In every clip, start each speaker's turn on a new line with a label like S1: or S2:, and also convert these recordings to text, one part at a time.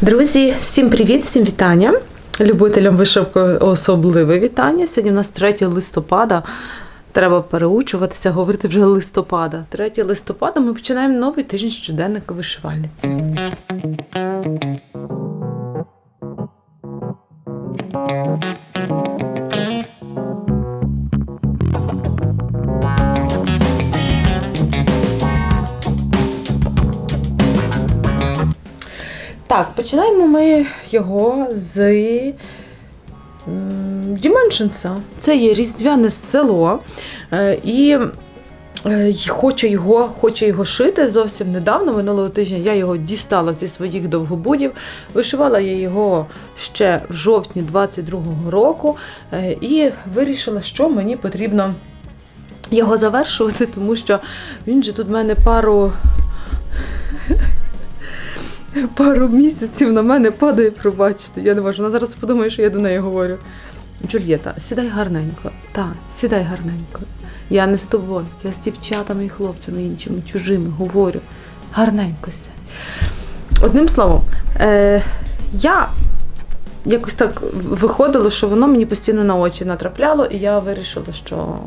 S1: Друзі, всім привіт, всім вітання. Любителям вишивки особливе вітання. Сьогодні у нас 3 листопада. Треба переучуватися, говорити вже листопада. 3 листопада ми починаємо новий тиждень щоденника вишивальниці. Так, починаємо ми його з Dimensions. Це є різдвяне село. Е, І е, хочу його, хочу його шити зовсім недавно, минулого тижня я його дістала зі своїх довгобудів. Вишивала я його ще в жовтні 22-го року е, і вирішила, що мені потрібно його завершувати, тому що він же тут в мене пару пару місяців на мене падає, пробачте. Я не можу. Вона зараз подумає, що я до неї говорю. Джульєта, сідай гарненько. Так, сідай гарненько. Я не з тобою, я з дівчатами і хлопцями іншими, чужими говорю. Гарненько сядь. Одним словом, е, я якось так виходило, що воно мені постійно на очі натрапляло, і я вирішила, що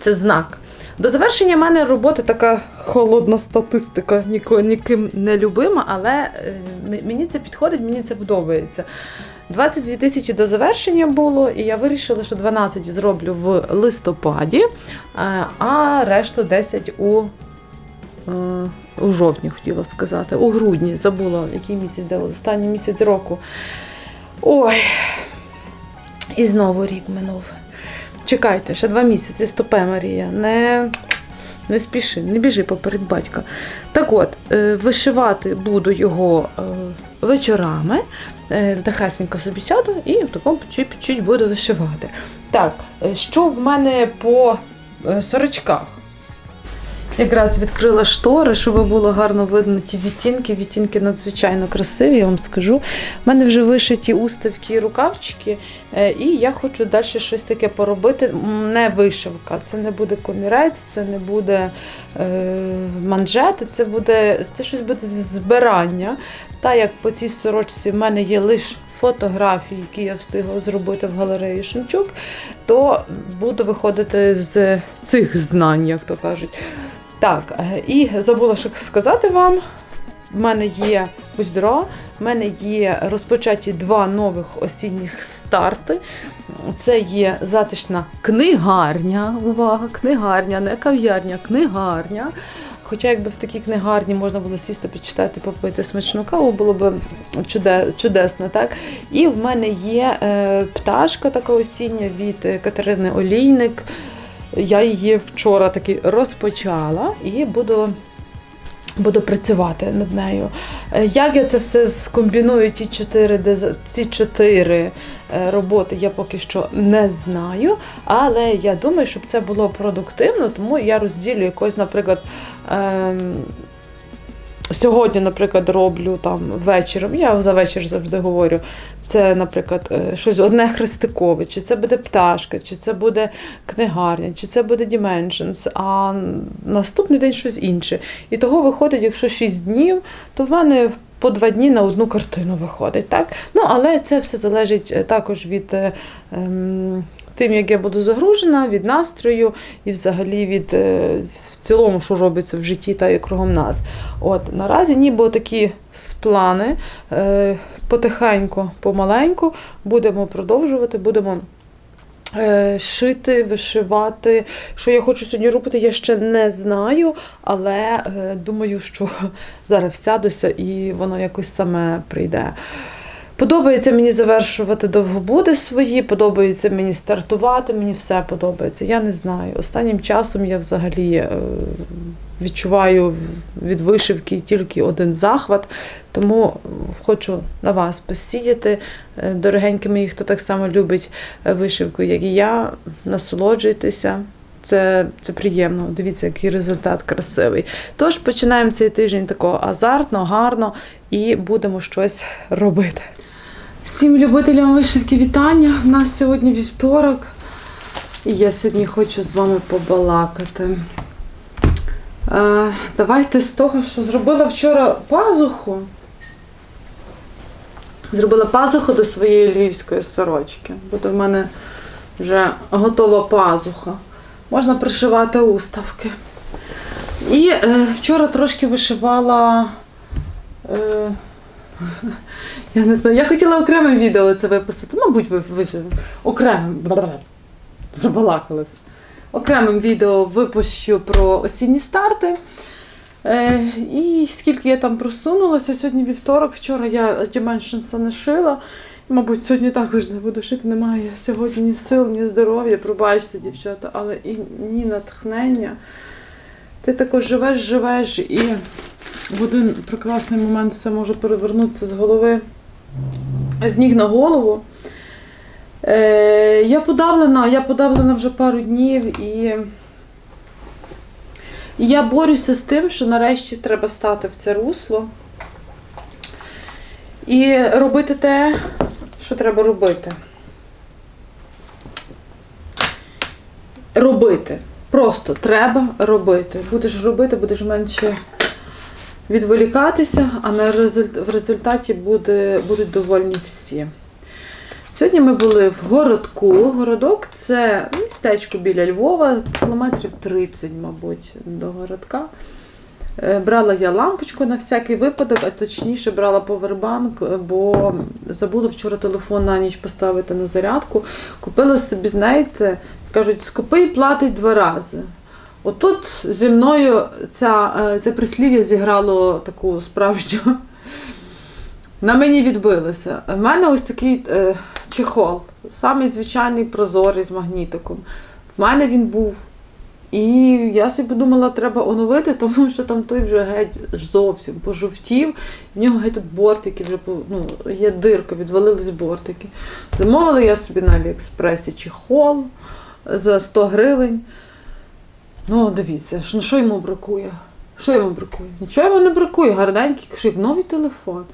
S1: це знак. До завершення мене роботи така холодна статистика, ніким не любима, але е, мені це підходить, мені це подобається. 22 тисячі до завершення було, і я вирішила, що 12 зроблю в листопаді, е, а решту 10 у, е, у жовтні, хотіла сказати, у грудні. Забула, який місяць, де останній місяць року. Ой. І знову рік минув. Чекайте, ще два місяці, стопе Марія. Не, не спіши, не біжи поперед батька. Так от, е, вишивати буду його е, вечорами. Е, Тихесенько собі сяду і в такому чуть-чуть буду вишивати. Так, що в мене по сорочках? Якраз відкрила штори, щоб було гарно видно ті відтінки. Відтінки надзвичайно красиві, я вам скажу. У мене вже вишиті уставки і рукавчики, е, і я хочу далі щось таке поробити. Не вишивка, це не буде комірець, це не буде е, манжети, це буде це щось буде збирання. Та як по цій сорочці в мене є лише фотографії, які я встигла зробити в галереї Шемчук, то буду виходити з цих знань, як то кажуть. Так, е, і забула ще сказати вам. В мене є Куздро, в мене є розпочаті два нових осінніх старти. Це є затишна книгарня. Увага, книгарня, не кав'ярня, книгарня. Хоча, якби в такій книгарні можна було сісти, почитати, попити смачну каву, було б чудесно, так? І в мене є е, пташка така осіння від Катерини Олійник. Я її вчора таки розпочала і буду, буду працювати над нею. Е, Як я це все скомбіную, ті чотири, ці чотири е, роботи, я поки що не знаю. Але я думаю, щоб це було продуктивно, тому я розділю якось, наприклад. Сьогодні, наприклад, роблю там вечором. Я за вечір завжди говорю. Це, наприклад, е, щось одне хрестикове, чи це буде пташка, чи це буде книгарня, чи це буде Dimensions, а наступний день щось інше. І того виходить, якщо 6 днів, то в мене по два дні на одну картину виходить. Так? Ну, але це все залежить е, також від е, ем, тим, як я буду загружена, від настрою і взагалі від е, в цілому, що робиться в житті та і кругом нас. От наразі ніби такі плани. Е, потихеньку, помаленьку будемо продовжувати, будемо. е, Шити, вишивати. Що я хочу сьогодні робити, я ще не знаю, але думаю, що зараз сядуся і воно якось саме прийде. Подобається мені завершувати довгобуди свої, подобається мені стартувати, мені все подобається. Я не знаю. Останнім часом я взагалі е, відчуваю від вишивки тільки один захват, тому хочу на вас посідяти. Е, Дорогенькі мої, хто так само любить е, вишивку, як і я, насолоджуйтеся. Це, це приємно. Дивіться, який результат красивий. Тож починаємо цей тиждень такого азартно, гарно і будемо щось робити. Всім любителям вишивки вітання. У нас сьогодні вівторок. І я сьогодні хочу з вами побалакати. Е, давайте з того, що зробила вчора пазуху. Зробила пазуху до своєї львівської сорочки. Буде в мене вже готова пазуха. Можна пришивати уставки. І е, вчора трошки вишивала. Е, я не знаю, я хотіла окреме відео це виписати. Мабуть, ви виживе. Окремим. бла-бла-бла. Забалакалась. Окремим відео випущу про осінні старти. Е, і скільки я там просунулася, сьогодні вівторок, вчора я Dimensions не шила. Мабуть, сьогодні також не буду шити, немає сьогодні ні сил, ні здоров'я. Пробачте, дівчата, але і ні натхнення. Ти також живеш, живеш, і в один прекрасний момент все може перевернутися з голови, з ніг на голову. Е, я подавлена, я подавлена вже пару днів і. І я борюся з тим, що нарешті треба стати в це русло і робити те, що треба робити. Робити. Просто треба робити. Будеш робити, будеш менше відволікатися, а на результ... в результаті буде... будуть довольні всі. Сьогодні ми були в городку. Городок це містечко біля Львова, кілометрів 30, мабуть, до городка. Е, Брала я лампочку на всякий випадок, а точніше брала повербанк, е, бо забула вчора телефон на ніч поставити на зарядку. Купила собі, знаєте, кажуть, скупий платить два рази. Отут зі мною ця, е, це прислів'я зіграло таку справжню. На мені відбилося. У мене ось такий чехол, самий звичайний прозорий з магнітиком. В мене він був. І я собі подумала, треба оновити, тому що там той вже геть зовсім пожовтів. В нього геть тут бортики вже ну, є дирка, відвалились бортики. Замовила я собі на Аліекспресі чехол за 100 гривень. Ну, дивіться, ну, що йому бракує? Що йому бракує? Нічого йому не бракує, гарненький, як новий телефон.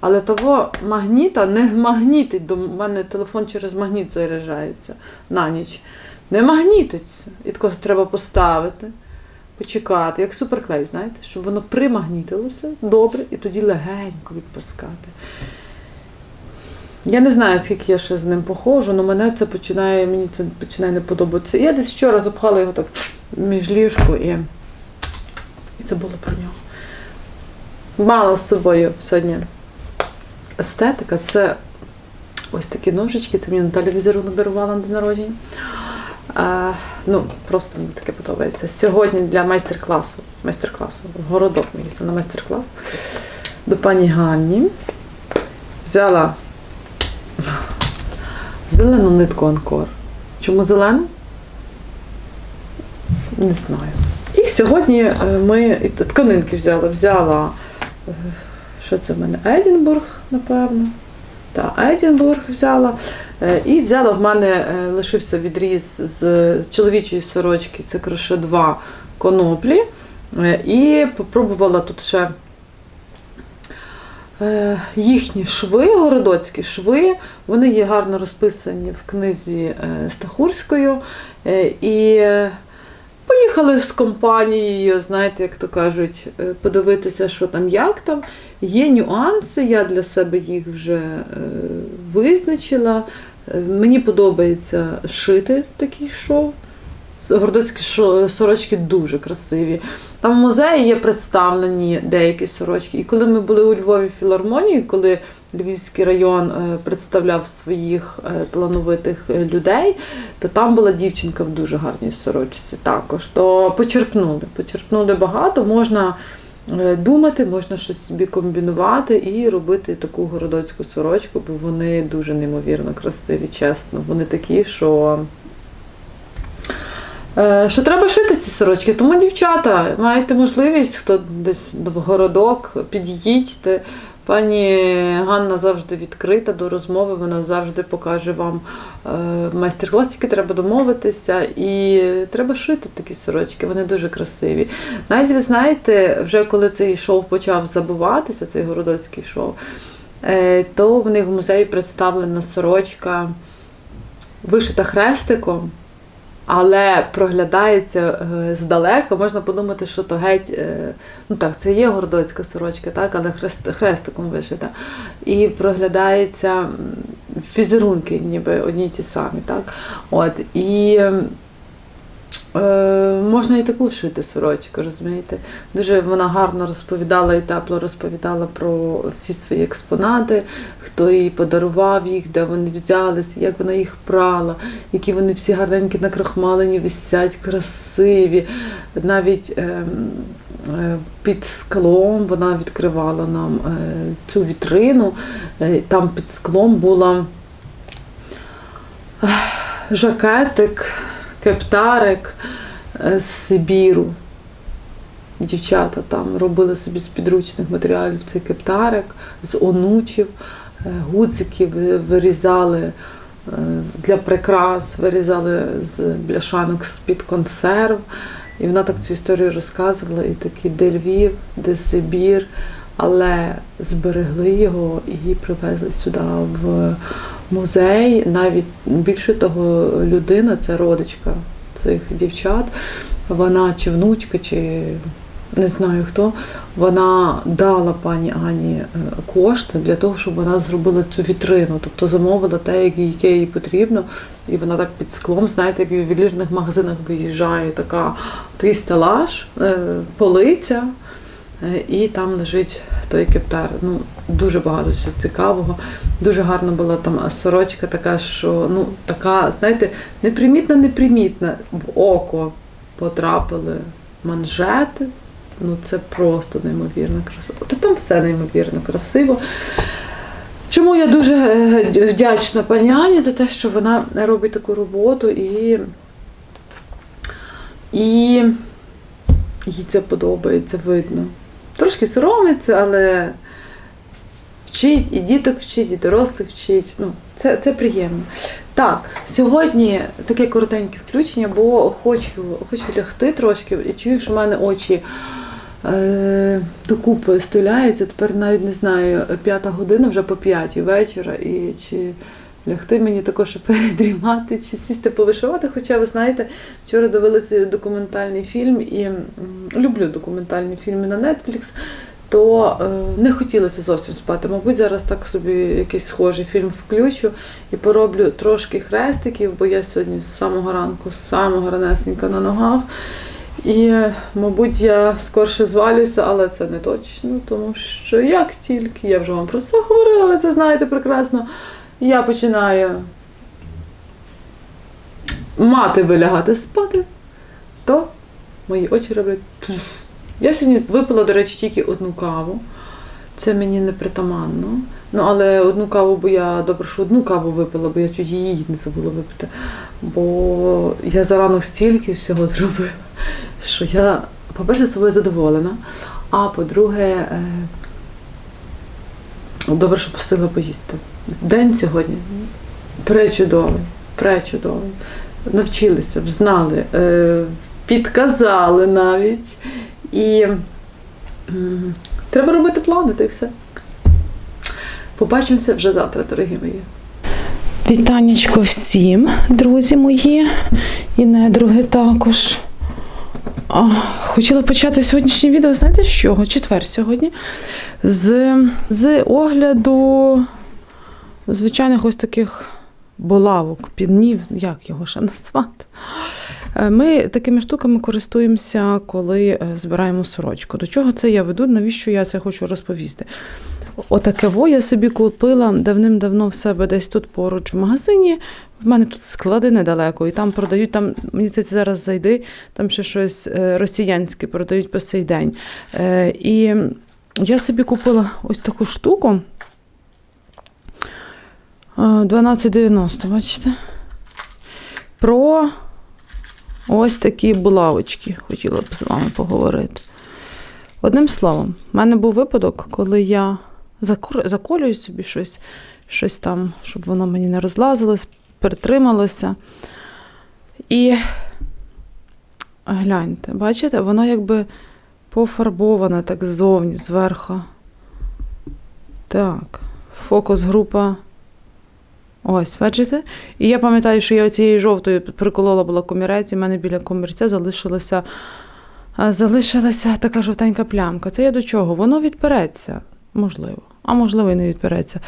S1: Але того магніта не магнітить, до мене телефон через магніт заряджається на ніч. Не магнітиться. І тако треба поставити, почекати, як суперклей, знаєте, щоб воно примагнітилося добре і тоді легенько відпускати. Я не знаю, скільки я ще з ним походжу, але мене це починає, мені це починає не подобатися. Я десь вчора запхала його так між ліжко і, і забула про нього. Мала з собою сьогодні естетика це ось такі ножички. Це мені Наталя візерунок дарувала на день народження. Ну, просто мені таке подобається. Сьогодні для майстер-класу. Майстер-класу. Городок ми їздили на майстер-клас до пані Ганні. Взяла зелену нитку Анкор. Чому зелену? Не знаю. І сьогодні е, ми тканинки взяла. Взяла е, що це в мене? Едінбург, напевно. Так, Едінбург взяла. Е, І взяла в мене е, лишився відріз з чоловічої сорочки, це кроше 2 коноплі. Е, І попробувала тут ще їхні шви, городоцькі шви. Вони є гарно розписані в книзі Стахурською. І поїхали з компанією, знаєте, як то кажуть, подивитися, що там, як там. Є нюанси, я для себе їх вже визначила. Мені подобається шити такий шов. Городоцькі шо- сорочки дуже красиві. Там в музеї є представлені деякі сорочки. І коли ми були у Львові філармонії, коли Львівський район е, представляв своїх е, талановитих е, людей, то там була дівчинка в дуже гарній сорочці також. То почерпнули, почерпнули багато. Можна думати, можна щось собі комбінувати і робити таку городоцьку сорочку, бо вони дуже неймовірно красиві, чесно. Вони такі, що. Е, Що треба шити ці сорочки, тому дівчата, маєте можливість, хто десь в городок, під'їдьте. Пані Ганна завжди відкрита до розмови, вона завжди покаже вам е, майстер-клас, тільки треба домовитися. І треба шити такі сорочки, вони дуже красиві. Навіть ви знаєте, вже коли цей шоу почав забуватися, цей городоцький шоу, е, то в них в музеї представлена сорочка, вишита хрестиком. Але проглядається е, здалека, можна подумати, що то геть, е, ну так, це є гордоцька сорочка, так, але хрест, хрестиком вишита. І проглядається фізерунки, ніби одні ті самі. Так? От, і Е, можна і таку шити сорочку, розумієте? Дуже вона гарно розповідала і тепло розповідала про всі свої експонати, хто їй подарував їх, де вони взялися, як вона їх прала, які вони всі гарненькі накрахмалені, висять, красиві. Навіть ем, е, під склом вона відкривала нам е, цю вітрину. Е, Там під склом була жакетик, кептарик е, з Сибіру. Дівчата там робили собі з підручних матеріалів цей кептарик, з онучів, е, вирізали е, для прикрас, вирізали з бляшанок з-під консерв. І вона так цю історію розказувала, і такий де Львів, де Сибір, але зберегли його і привезли сюди в музей. Навіть більше того, людина, це родичка цих дівчат, вона чи внучка, чи не знаю хто, вона дала пані Ані е, кошти для того, щоб вона зробила цю вітрину, тобто замовила те, яке їй потрібно. І вона так під склом, знаєте, як в ювелірних магазинах виїжджає така такий стелаж, е, полиця, е, і там лежить той кептар. Ну, дуже багато чогось цікавого. Дуже гарна була там сорочка така, що ну, така, знаєте, непримітна, непримітна. В око потрапили манжети. Ну, це просто неймовірно красиво. Та там все неймовірно красиво. Чому я дуже е, вдячна пані Ані за те, що вона робить таку роботу і, і їй це подобається, видно. Трошки соромиться, але вчить, і діток вчить, і дорослих вчить. Ну, це, це приємно. Так, сьогодні таке коротеньке включення, бо хочу, хочу лягти трошки і чую, що в мене очі е, докупи стуляються. Тепер навіть не знаю, п'ята година вже по п'ятій вечора. І чи лягти мені також передрімати, чи сісти повишивати. Хоча, ви знаєте, вчора дивилася документальний фільм і люблю документальні фільми на Netflix. То е, не хотілося зовсім спати. Мабуть, зараз так собі якийсь схожий фільм включу і пороблю трошки хрестиків, бо я сьогодні з самого ранку, з самого ранесенька на ногах. І, мабуть, я скорше звалюся, але це не точно, тому що як тільки я вже вам про це говорила, ви це знаєте прекрасно. Я починаю мати вилягати спати, то мої очі роблять. Я сьогодні випила, до речі, тільки одну каву. Це мені не притаманно. Ну, але одну каву, бо я добре, що одну каву випила, бо я чуть її не забула випити. Бо я за ранок стільки всього зробила, що я, по-перше, собою задоволена, а по-друге, е, добре, що пустила поїсти. День сьогодні пречудовий, пречудовий. Навчилися, знали, е, підказали навіть. І треба робити плани, та й все. Побачимося вже завтра, дорогі мої. Вітанечко всім, друзі мої, і недруги також. Хотіла почати сьогоднішнє відео, знаєте з чого? Четвер сьогодні. З, з огляду звичайних ось таких булавок, пінів, як його ще назвати. Е, Ми такими штуками користуємося, коли е, збираємо сорочку. До чого це я веду? Навіщо я це хочу розповісти? Отаке во я собі купила давним-давно в себе десь тут поруч в магазині. В мене тут склади недалеко, і там продають, там, мені здається, зараз зайди, там ще щось е, росіянське продають по сей день. Е, І я собі купила ось таку штуку. Е, 12,90, бачите? Про ось такі булавочки. Хотіла б з вами поговорити. Одним словом, в мене був випадок, коли я заколюю собі щось, щось там, щоб воно мені не розлазилось, притрималося. І гляньте, бачите, воно якби пофарбоване так ззовні, зверху. Так, фокус група Ось, бачите? І я пам'ятаю, що я цією жовтою приколола була комірець, і в мене біля комірця залишилася, залишилася така жовтенька плямка. Це я до чого? Воно відпереться, можливо. А можливо, і не відпереться.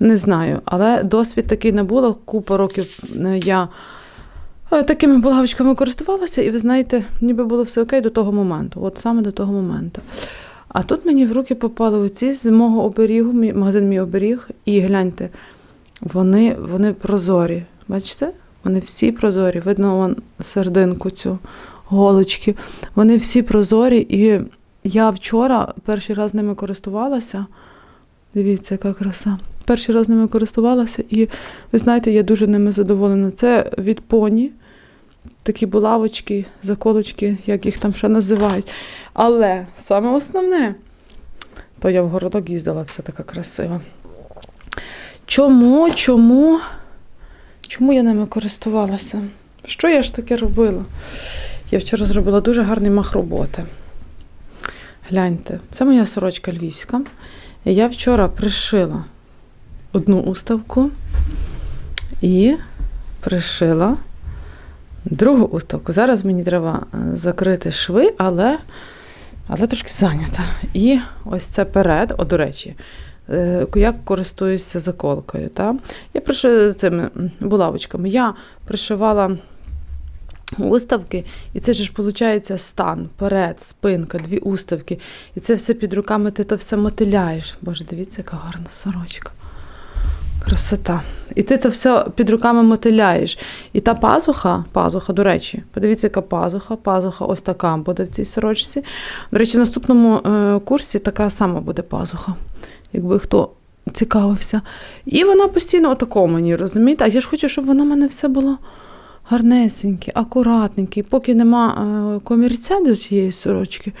S1: Не знаю. Але досвід такий не було. Купа років е, я е, такими булавочками користувалася, і ви знаєте, ніби було все окей до того моменту. От саме до того моменту. А тут мені в руки попали оці з мого оберігу, магазин мій оберіг, і гляньте, вони, вони прозорі. Бачите? Вони всі прозорі. Видно вон сердинку цю голочки. Вони всі прозорі. І я вчора перший раз ними користувалася. Дивіться, яка краса. Перший раз ними користувалася, і ви знаєте, я дуже ними задоволена. Це від поні. Такі булавочки, заколочки, як їх там ще називають. Але саме основне, то я в городок їздила, вся така красива. Чому, чому, чому я ними користувалася? Що я ж таке робила? Я вчора зробила дуже гарний мах роботи. Гляньте, це моя сорочка львівська. Я вчора пришила одну уставку і пришила другу уставку. Зараз мені треба е, закрити шви, але, але трошки зайнята. І ось це перед, о, до речі, е, як користуюся заколкою. Та? Я пришила цими булавочками. Я пришивала уставки, і це ж виходить стан, перед, спинка, дві уставки. І це все під руками ти то все мотиляєш. Боже, дивіться, яка гарна сорочка. Красота. І ти це все під руками мотиляєш. І та пазуха, пазуха, до речі, подивіться, яка пазуха. Пазуха ось така буде в цій сорочці. До речі, в наступному е, курсі така сама буде пазуха, якби хто цікавився. І вона постійно отако мені, розумієте? А я ж хочу, щоб воно в мене все було гарнесеньке, акуратненьке. І поки нема е, комірця до цієї сорочки,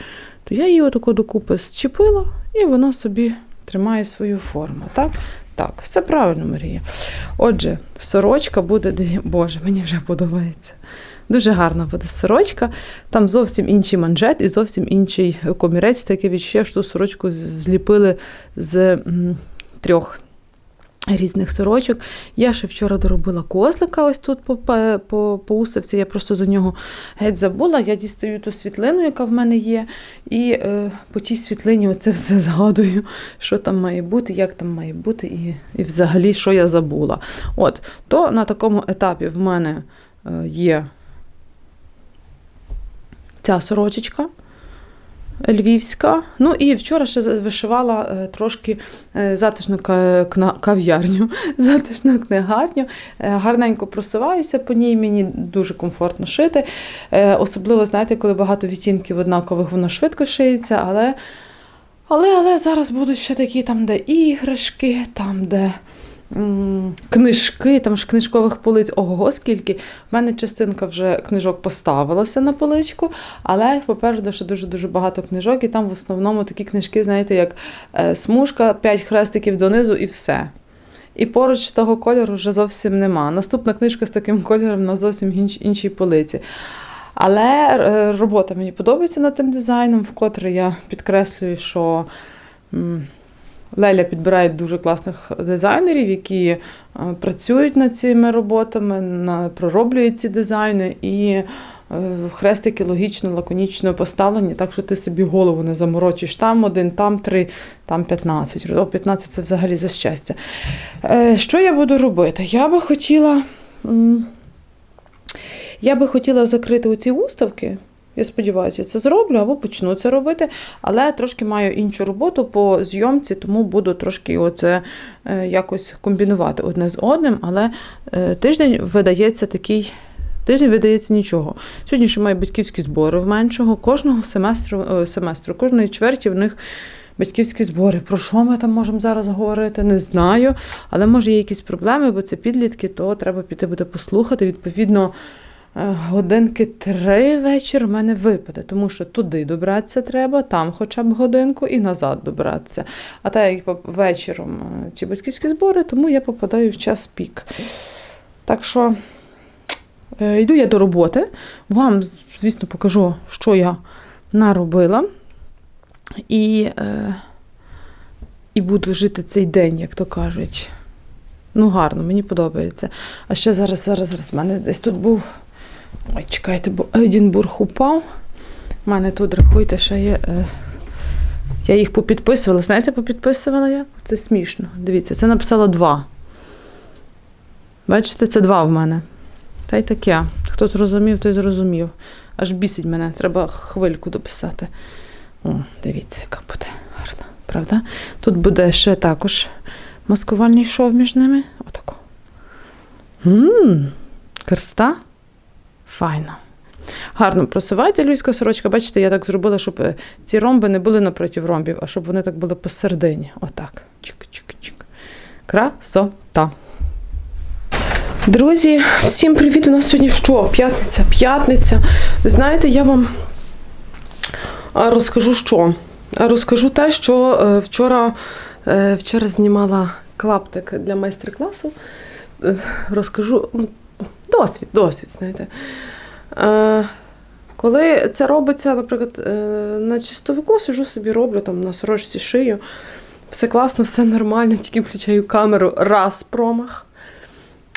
S1: то я її отако докупи зчепила, і воно собі тримає свою форму. Так? Так, все правильно, Марія. Отже, сорочка буде, Боже, мені вже подобається. Дуже гарна буде сорочка. Там зовсім інший манжет і зовсім інший комірець. Таке відчуття, що сорочку зліпили з трьох різних сорочок. Я ще вчора доробила козлика ось тут по, по, по, уставці. Я просто за нього геть забула. Я дістаю ту світлину, яка в мене є, і е, по тій світлині оце все згадую, що там має бути, як там має бути, і, і взагалі, що я забула. От, то на такому етапі в мене е, є ця сорочечка. Львівська. Ну і вчора ще вишивала е, трошки е, затишну кав'ярню, затишну книгарню. Е, Гарненько просуваюся по ній, мені дуже комфортно шити. Особливо, знаєте, коли багато відтінків однакових, воно швидко шиється, але, але, але зараз будуть ще такі там, де іграшки, там, де. Книжки, там ж книжкових полиць, ого, скільки. В мене частинка вже книжок поставилася на поличку, але попереду ще дуже-дуже багато книжок, і там в основному такі книжки, знаєте, як е, смужка, 5 хрестиків донизу і все. І поруч того кольору вже зовсім нема. Наступна книжка з таким кольором на зовсім інш- іншій полиці. Але е, робота мені подобається над тим дизайном, вкотре я підкреслюю, що Леля підбирає дуже класних дизайнерів, які е, працюють над цими роботами, пророблюють ці дизайни і е, хрестики логічно, лаконічно поставлені, так що ти собі голову не заморочиш. Там один, там три, там 15. О, 15 це взагалі за щастя. Е, Що я буду робити? Я би хотіла. Я би хотіла закрити оці уставки. Я сподіваюся, це зроблю або почну це робити, але трошки маю іншу роботу по зйомці, тому буду трошки оце е, якось комбінувати одне з одним. Але е, тиждень видається такий. Тиждень видається нічого. Сьогодні ще маю батьківські збори в меншого. Кожного семестру, е, семестру, кожної чверті в них батьківські збори. Про що ми там можемо зараз говорити? Не знаю. Але може є якісь проблеми, бо це підлітки, то треба піти буде послухати. Відповідно, годинки три вечір в мене випаде, тому що туди добратися треба, там хоча б годинку і назад добратися. А так як вечором е, ці батьківські збори, тому я попадаю в час пік. Так що е, йду я до роботи. Вам, звісно, покажу, що я наробила. І, е, і буду жити цей день, як то кажуть. Ну, гарно, мені подобається. А ще зараз, зараз, зараз. в мене десь тут був. Ой, чекайте, бо Едінбург упав. У мене тут, рахуйте, ще є. Е... Я їх попідписувала. Знаєте, попідписувала я? Це смішно. Дивіться, це написало два. Бачите, це два в мене. Та й таке. Хто зрозумів, той зрозумів. Аж бісить мене, треба хвильку дописати. О, дивіться, яка буде гарна, правда? Тут буде ще також маскувальний шов між ними. Отако. Ммм, крста. Файно. Гарно просувається львівська сорочка. Бачите, я так зробила, щоб е, ці ромби не були напроти ромбів, а щоб вони так були посередині. Отак. Чик-чик-чик. Красота. Друзі, всім привіт! У нас сьогодні що? П'ятниця, п'ятниця. Знаєте, я вам розкажу що? Розкажу те, що е, вчора, е, вчора знімала клаптик для майстер-класу. Розкажу ну, досвід, досвід, знаєте. Е, коли це робиться, наприклад, е, на чистовику, сижу собі, роблю там на сорочці шию. Все класно, все нормально, тільки включаю камеру, раз промах.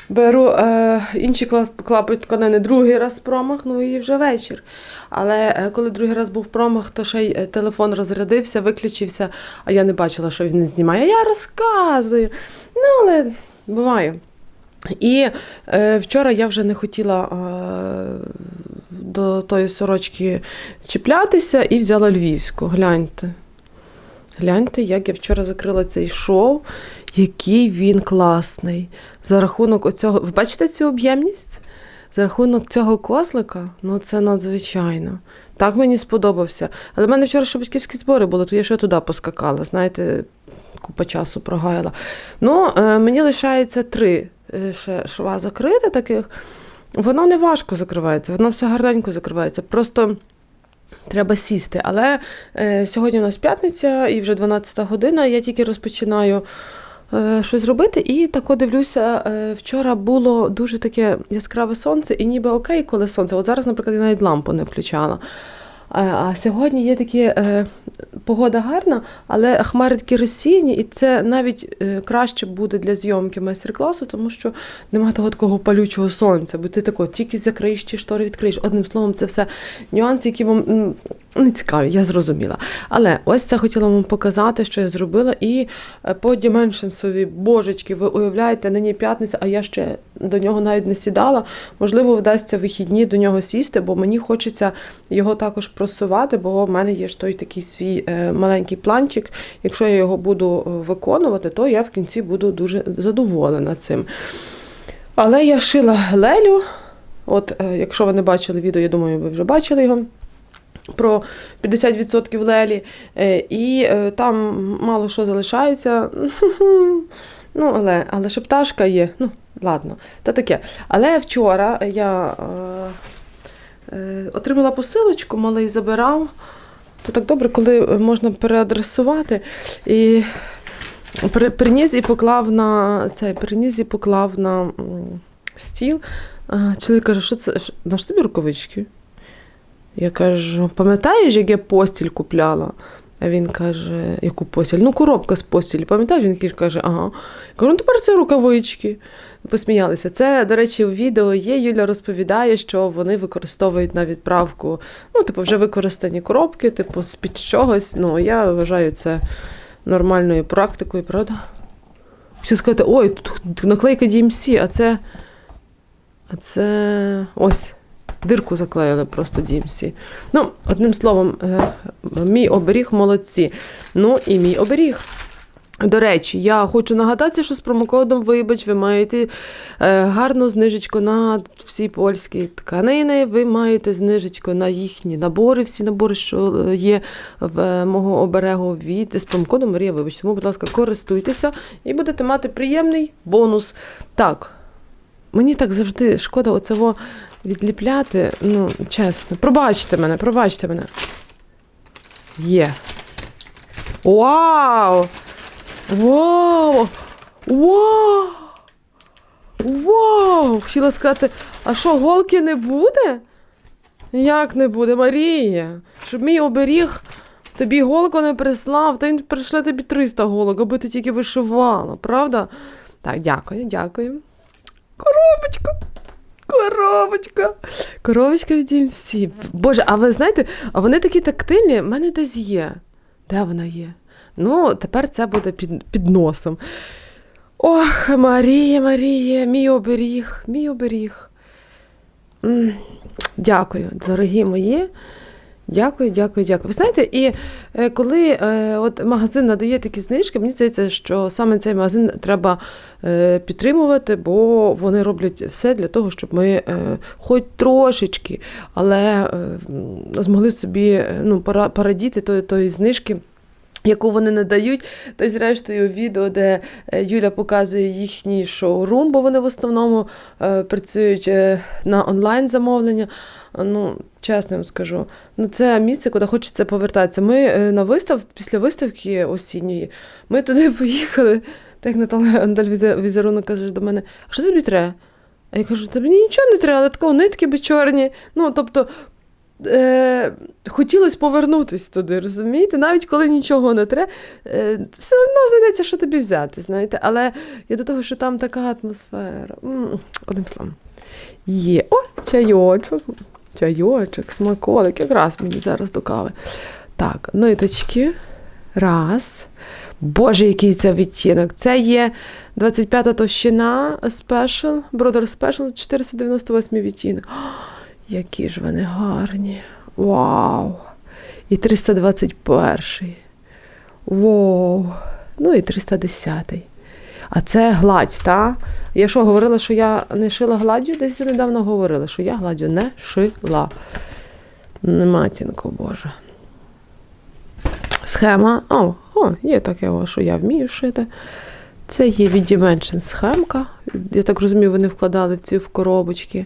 S1: Беру е, інші клап- клапоть тканини, другий раз промах, ну і вже вечір. Але е, коли другий раз був промах, то ще й е, телефон розрядився, виключився, а я не бачила, що він не знімає. Я розказую. Ну, але буває. І е, вчора я вже не хотіла е, до тої сорочки чіплятися і взяла львівську. Гляньте. Гляньте, як я вчора закрила цей шоу, який він класний. За рахунок оцього. Ви бачите цю об'ємність? За рахунок цього кослика, ну це надзвичайно. Так мені сподобався. Але в мене вчора ще батьківські збори були, то я ще туди поскакала. Знаєте, купа часу прогаяла. Ну, е, мені лишається три ще шва закрити таких. Воно не важко закривається, воно все гарненько закривається. Просто треба сісти. Але е, сьогодні у нас п'ятниця і вже 12 година. Я тільки розпочинаю е, щось робити. І тако дивлюся, е, вчора було дуже таке яскраве сонце, і ніби окей, коли сонце. От зараз, наприклад, я навіть лампу не включала. А, сьогодні є такі е, погода гарна, але хмари такі розсіяні, і це навіть е, краще буде для зйомки майстер-класу, тому що немає того такого палючого сонця, бо ти тако тільки закриєш чи штори відкриєш. Одним словом, це все нюанси, які вам не цікаві, я зрозуміла. Але ось це хотіла вам показати, що я зробила. І е, по Діменшенсові, божечки, ви уявляєте, нині п'ятниця, а я ще до нього навіть не сідала. Можливо, вдасться вихідні до нього сісти, бо мені хочеться його також просувати, бо в мене є ж той такий свій е, маленький планчик. Якщо я його буду е, виконувати, то я в кінці буду дуже задоволена цим. Але я шила лелю. От, якщо ви не бачили відео, я думаю, ви вже бачили його. Про 50% лелі, Е, і е, там мало що залишається. Ну, але, але ще пташка є. Ну, ладно, та таке. Але вчора я е, е, отримала посилочку, малий забирав. То так добре, коли можна переадресувати. І при- приніс і поклав на цей приніс і поклав на м, стіл. А, чоловік каже, що це? На що тобі рукавички? Я кажу, пам'ятаєш, як я постіль купляла? А він каже, яку постіль? Ну, коробка з постілі, пам'ятаєш? Він каже, ага. Я кажу, ну тепер це рукавички. Посміялися. Це, до речі, у відео є. Юля розповідає, що вони використовують на відправку, ну, типу, вже використані коробки, типу, з-під чогось. Ну, я вважаю це нормальною практикою, правда? Хотів сказати, ой, тут наклейка DMC, а це. А це. Ось. Дирку заклеїли просто DMC. Ну, одним словом, е, мій оберіг молодці. Ну і мій оберіг. До речі, я хочу нагадати, що з промокодом Вибач ви маєте е, гарну знижечку на всі польські тканини. Ви маєте знижечку на їхні набори, всі набори, що е, є в мого оберегу від з промокодом Марія Вибач. Тому, будь ласка, користуйтеся і будете мати приємний бонус. Так, мені так завжди шкода оцього відліпляти. Ну, чесно. Пробачте мене, пробачте мене. Є. Вау! Вау! Вау! Вау! Хотіла сказати, а що, голки не буде? Як не буде, Марія? Щоб мій оберіг тобі голку не прислав, та він прийшли тобі 300 голок, аби ти тільки вишивала, правда? Так, дякую, дякую. Коробочка! Коробочка! Коробочка від DMC. Боже, а ви знаєте, вони такі тактильні, в мене десь є. Де вона є? Ну, тепер це буде під, під носом. Ох, Марія, Марія, мій оберіг, мій оберіг. Дякую, дорогі мої. Дякую, дякую, дякую. Ви знаєте, і е, коли е, от магазин надає такі знижки, мені здається, що саме цей магазин треба е, підтримувати, бо вони роблять все для того, щоб ми хоч трошечки, але змогли собі ну, порадіти тої, тої знижки. Яку вони надають, та й зрештою відео, де е, Юля показує їхній шоурум, бо вони в основному е, працюють е, на онлайн замовлення. Ну, чесно вам скажу, ну це місце, куди хочеться повертатися. Ми е, на вистав, після виставки осінньої, ми туди поїхали. Так Наталя візерунок каже до мене, а що тобі треба? А я кажу, тобі нічого не треба, але такого нитки би чорні. Ну, тобто, е, хотілося повернутися туди, розумієте? Навіть коли нічого не треба, е, все одно знайдеться, що тобі взяти, знаєте. Але я до того, що там така атмосфера. М, Одним словом. Є. О, чайочок. Чайочок, смаколик, якраз мені зараз до кави. Так, ниточки. Раз. Боже, який це відтінок. Це є 25-та товщина Special, Brother Special 498 відтінок. Які ж вони гарні. Вау! І 321-й. Вау! Ну і 310-й. А це гладь, та? Я що говорила, що я не шила гладдю? Десь недавно говорила, що я гладдю не шила. Матінко Боже. Схема. О, о, є таке, що я вмію шити. Це є від Dimension схемка. Я так розумію, вони вкладали в ці в коробочки.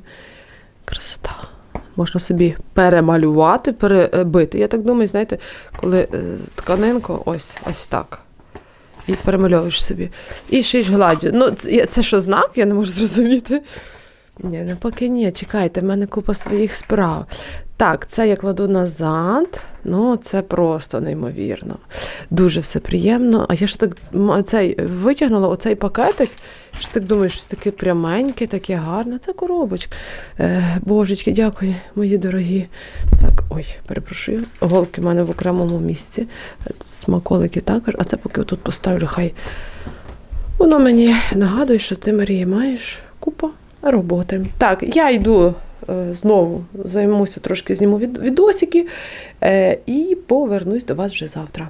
S1: Красота. Можна собі перемалювати, перебити. Я так думаю, знаєте, коли е, тканинку, ось, ось так. І перемальовуєш собі. І ще й гладю. Ну, це, це що знак? Я не можу зрозуміти. Ні, ну поки ні, чекайте, в мене купа своїх справ. Так, це я кладу назад. Ну, це просто неймовірно. Дуже все приємно. А я ж так цей, витягнула оцей пакетик. Що так думаю, щось таке пряменьке, таке гарне. Це коробочка. Е, божечки, дякую, мої дорогі. Так, ой, перепрошую. Голки в мене в окремому місці. Смаколики також. А це поки отут поставлю, хай. Воно мені нагадує, що ти, Марія, маєш купу роботи. Так, я йду знову, займуся трошки, зніму від, відосики е, і повернусь до вас вже завтра.